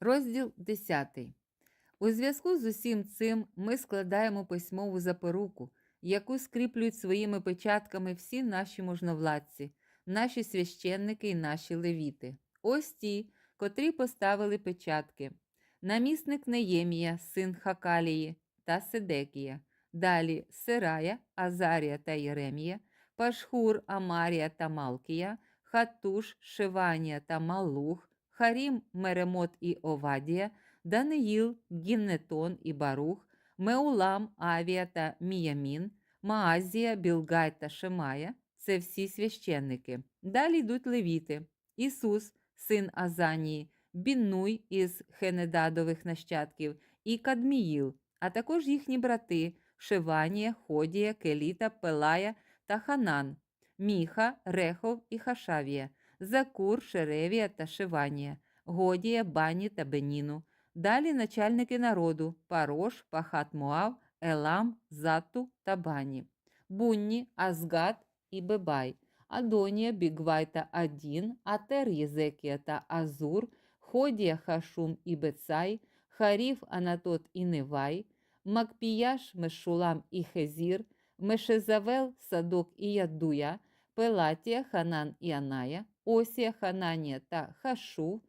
Розділ 10. У зв'язку з усім цим ми складаємо письмову запоруку, яку скріплюють своїми печатками всі наші можновладці, наші священники і наші левіти. Ось ті, котрі поставили печатки. Намісник Неємія, син Хакалії та Седекія, далі Сирая, Азарія та Єремія, Пашхур, Амарія та Малкія, Хатуш, Шиванія та Малух, Харім, Меремот і Овадія, Даниїл, Гіннетон і Барух, Меулам, Авія та Міямін, Маазія, Білгай та Шемая це всі священники. Далі йдуть левіти, Ісус, син Азанії, Біннуй із Хенедадових нащадків і Кадміїл, а також їхні брати Шеванія, Ходія, Келіта, Пелая та Ханан, Міха, Рехов і Хашавія, Закур, Шеревія та Шеванія, Годія, Бані та Беніну. Далі начальники народу Парош, Пахат Моав, Елам, Затту та Бані, Бунні, Азгад і Бебай, Адонія, Бігвай та Адін, Атер Єзекія та Азур, Ходія, Хашум і Бецай, Харів, Анатот і Невай, Макпіяш, Мешулам і Хезір, Мешезавел, Садок і Ядуя, Пелатія, Ханан і Аная, Осія, Хананія та Хашу,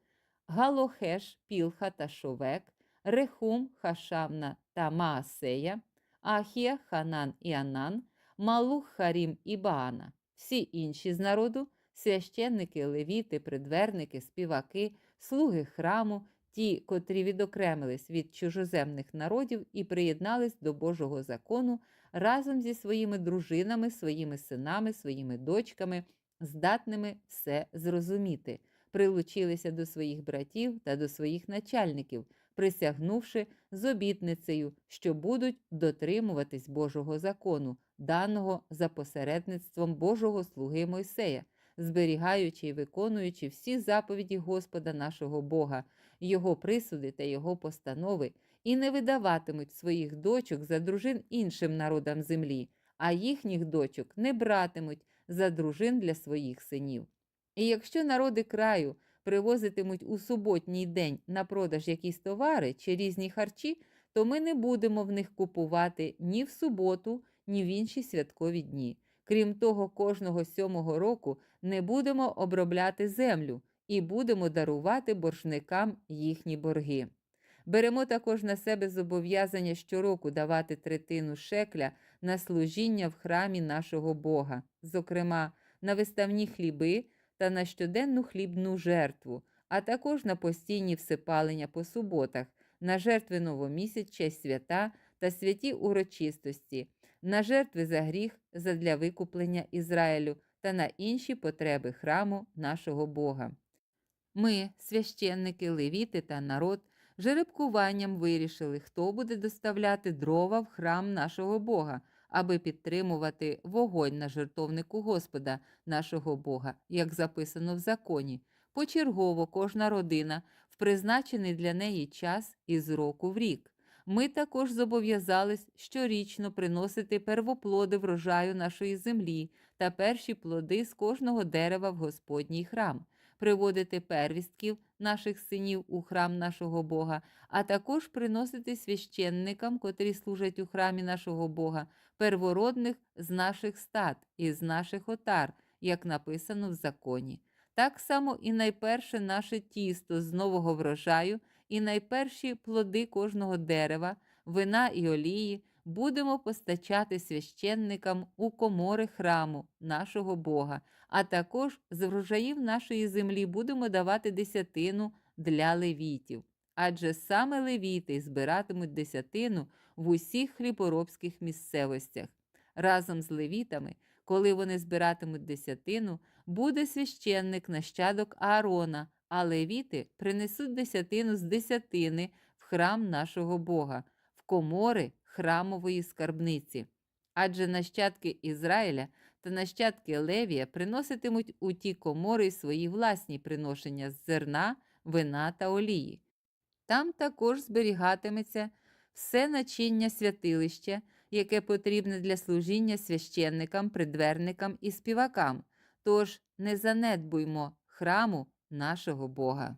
Галохеш, Пілха та Шовек, Рехум, Хашамна та Маасея, Ахія, Ханан і Анан, Малух, Харім і Баана. Всі інші з народу священники, левіти, придверники, співаки, слуги храму, ті, котрі відокремились від чужоземних народів і приєднались до Божого закону разом зі своїми дружинами, своїми синами, своїми дочками, здатними все зрозуміти, прилучилися до своїх братів та до своїх начальників, присягнувши з обітницею, що будуть дотримуватись Божого закону, даного за посередництвом Божого слуги Мойсея, зберігаючи і виконуючи всі заповіді Господа нашого Бога, Його присуди та Його постанови, і не видаватимуть своїх дочок за дружин іншим народам землі, а їхніх дочок не братимуть за дружин для своїх синів. І якщо народи краю привозитимуть у суботній день на продаж якісь товари чи різні харчі, то ми не будемо в них купувати ні в суботу, ні в інші святкові дні. Крім того, кожного сьомого року не будемо обробляти землю і будемо дарувати боржникам їхні борги. Беремо також на себе зобов'язання щороку давати третину шекля на служіння в храмі нашого Бога, зокрема на виставні хліби та на щоденну хлібну жертву, а також на постійні всипалення по суботах, на жертви новомісяча, свята та святі урочистості, на жертви за гріх задля викуплення Ізраїлю та на інші потреби храму нашого Бога. Ми, священники, левіти та народ, жеребкуванням вирішили, хто буде доставляти дрова в храм нашого Бога, аби підтримувати вогонь на жертовнику Господа, нашого Бога, як записано в законі. Почергово кожна родина в призначений для неї час із року в рік. Ми також зобов'язались щорічно приносити первоплоди врожаю нашої землі та перші плоди з кожного дерева в Господній храм, приводити первістків наших синів у храм нашого Бога, а також приносити священникам, котрі служать у храмі нашого Бога, первородних з наших стад і з наших отар, як написано в законі. Так само і найперше наше тісто з нового врожаю, і найперші плоди кожного дерева, вина і олії будемо постачати священникам у комори храму нашого Бога, а також з врожаїв нашої землі будемо давати десятину для левітів. Адже саме левіти збиратимуть десятину в усіх хліборобських місцевостях. Разом з левітами, коли вони збиратимуть десятину, буде священник нащадок Аарона, а левіти принесуть десятину з десятини в храм нашого Бога, в комори храмової скарбниці. Адже нащадки Ізраїля та нащадки Левія приноситимуть у ті комори свої власні приношення з зерна, вина та олії. Там також зберігатиметься все начиння святилища, яке потрібне для служіння священникам, придверникам і співакам. Тож не занедбуймо храму нашого Бога.